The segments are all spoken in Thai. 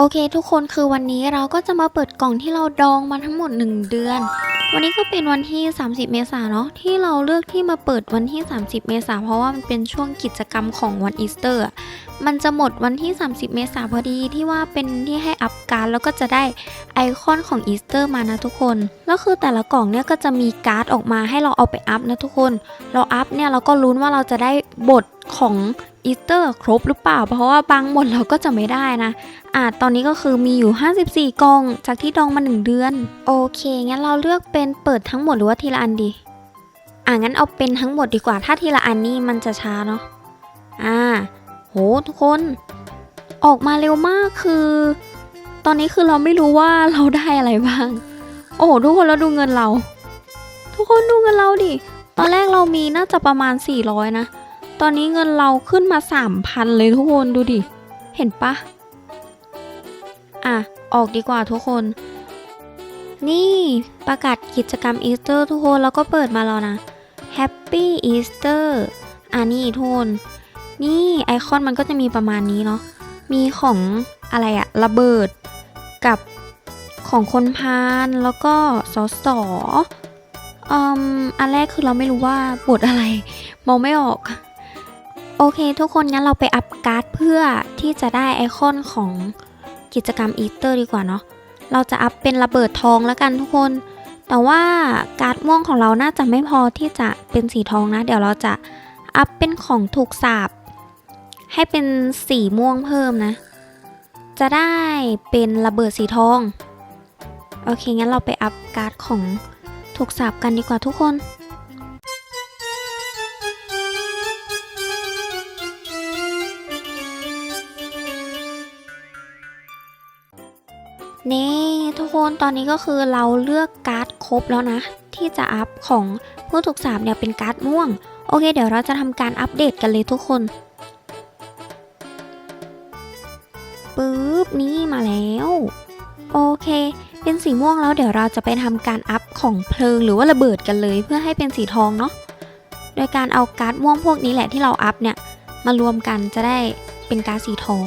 โอเคทุกคนคือวันนี้เราก็จะมาเปิดกล่องที่เราดองมาทั้งหมด 1 เดือน วันนี้ก็เป็นวันที่ 30 เมษายนเนาะที่เราเลือกที่มาเปิดวันที่ 30 เมษายนเพราะว่ามันเป็นช่วงกิจกรรมของวันอีสเตอร์มันจะหมดวันที่ 30 เมษายนพอดีที่ว่าเป็นที่ให้อัพการ์ดแล้วก็จะได้ไอคอนของอีสเตอร์มานะทุกคนแล้วคือแต่ละกล่องเนี่ยก็จะมีการ์ดออกมาให้เราเอาไปอัพนะทุกคน เราอัพเนี่ยเราก็ลุ้นว่าเราจะได้บทของ อีสเตอร์ครบหรือเปล่า เพราะว่าบางหมดเราก็จะไม่ได้นะอ่าตอนนี้ก็คือมีอยู่ 54 กล่อง จากที่ดองมา 1 เดือน โอเค งั้นเราเลือกเป็นเปิดทั้งหมดหรือว่าทีละอันดี อ่างั้นเอาเป็นทั้งหมดดีกว่า ถ้าทีละอันนี่มันจะช้าเนาะ อ่า โหทุกคน ออกมาเร็วมากคือ ตอนนี้คือเราไม่รู้ว่าเราได้อะไรบ้าง โอ้โหทุกคนแล้วดูเงินเรา ทุกคนดูเงินเราดิ ตอนแรกเรามีน่าจะประมาณ 400 นะ ตอนนี้เงินเราขึ้นมา 3,000 เลยทุกคนดูดิ เห็นปะ อะ ออกดีกว่าทุกคน นี่ประกาศกิจกรรมอีสเตอร์ทุกคนแล้วก็เปิดมาแล้วนะ Happy Easter อะนี่ทุกคน นี่ไอคอนมันก็จะมีประมาณนี้เนาะ มีของอะไรอะระเบิดกับของคนพาลแล้วก็สอสออืมอันแรกคือเราไม่รู้ว่าบทอะไร มองไม่ออก โอเคทุกคนงั้นเราไปอัพการ์ดเพื่อที่จะได้ไอคอนของกิจกรรมอีสเตอร์ดีกว่าเนาะเราจะอัพเป็นระเบิดทองแล้วกันทุกคน แต่ว่าการ์ดม่วงของเราน่าจะไม่พอที่จะเป็นสีทองนะ เดี๋ยวเราจะอัพเป็นของถูกสาบให้เป็นสีม่วงเพิ่มนะ จะได้เป็นระเบิดสีทอง โอเคงั้นเราไปอัพการ์ดของถูกสาบกันดีกว่าทุกคน นี่ทุกคนตอนนี้ก็คือเราเลือกการ์ดครบแล้วนะ ที่จะอัพของผู้ถูกสาบเนี่ยเป็นการ์ดม่วง โอเค เดี๋ยวเราจะทำการอัปเดตกันเลยทุกคนปึ๊บนี่มาแล้ว โอเค เป็นสีม่วงแล้วเดี๋ยวเราจะไปทำการอัพของเพลิงหรือว่าระเบิดกันเลย เพื่อให้เป็นสีทองเนาะโดยการเอาการ์ดม่วงพวกนี้แหละที่เราอัพเนี่ยมารวมกันจะได้เป็นการ์ดสีทอง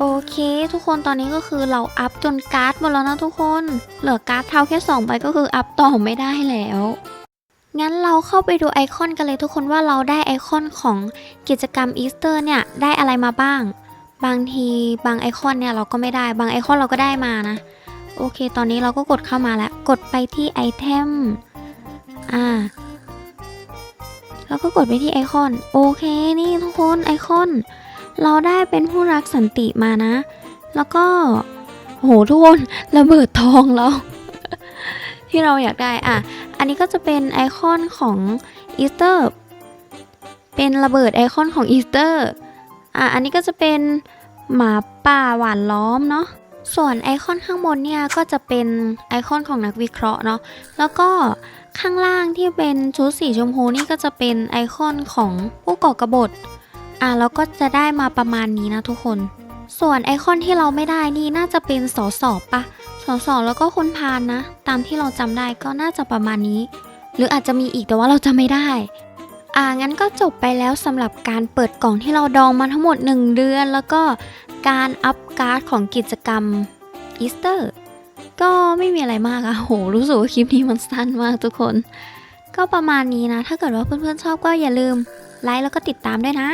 โอเค ทุกคนตอนนี้ก็คือเราอัพจนการ์ดหมดแล้วนะทุกคน เหลือการ์ดเท่าแค่2ใบก็คืออัพต่อไม่ได้แล้ว งั้นเราเข้าไปดูไอคอนกันเลยทุกคนว่าเราได้ไอคอนของกิจกรรมอีสเตอร์เนี่ยได้อะไรมาบ้าง บางทีบางไอคอนเนี่ยเราก็ไม่ได้บางไอคอนเราก็ได้มานะ โอเค ตอนนี้เราก็กดเข้ามาแล้ว กดไปที่ไอเทม อ่าแล้วก็กดไปที่ไอคอน โอเค นี่ทุกคนไอคอน เราได้เป็นผู้รักสันติมานะ แล้วก็โหทุกคนระเบิดทองแล้วที่เราอยากได้อะ อันนี้ก็จะเป็นไอคอนของอีสเตอร์ เป็นระเบิดไอคอนของอีสเตอร์ อะ อันนี้ก็จะเป็นหมาป่าหวานล้อมเนาะ ส่วนไอคอนข้างบนเนี่ยก็จะเป็นไอคอนของนักวิเคราะห์เนาะ แล้วก็ข้างล่างที่เป็นชุดสีชมพูนี่ก็จะเป็นไอคอนของผู้ก่อกบฏ อะแล้วก็จะได้มาประมาณนี้นะทุกคน ส่วนไอคอนที่เราไม่ได้นี่น่าจะเป็นสอสอบปะสอสอแล้วก็คนพานนะ ตามที่เราจำได้ก็น่าจะประมาณนี้ หรืออาจจะมีอีกแต่ว่าเราจำไม่ได้ อ่างั้นก็จบไปแล้วสำหรับการเปิดกล่องที่เราดองมาทั้งหมด 1 เดือน แล้วก็การอัพการ์ดของกิจกรรมอีสเตอร์ก็ไม่มีอะไรมากอะโห รู้สึกว่าคลิปนี้มันสั้นมากทุกคน ก็ประมาณนี้นะ ถ้าเกิดว่าเพื่อนๆชอบก็อย่าลืมไลค์แล้วก็ติดตามด้วยนะ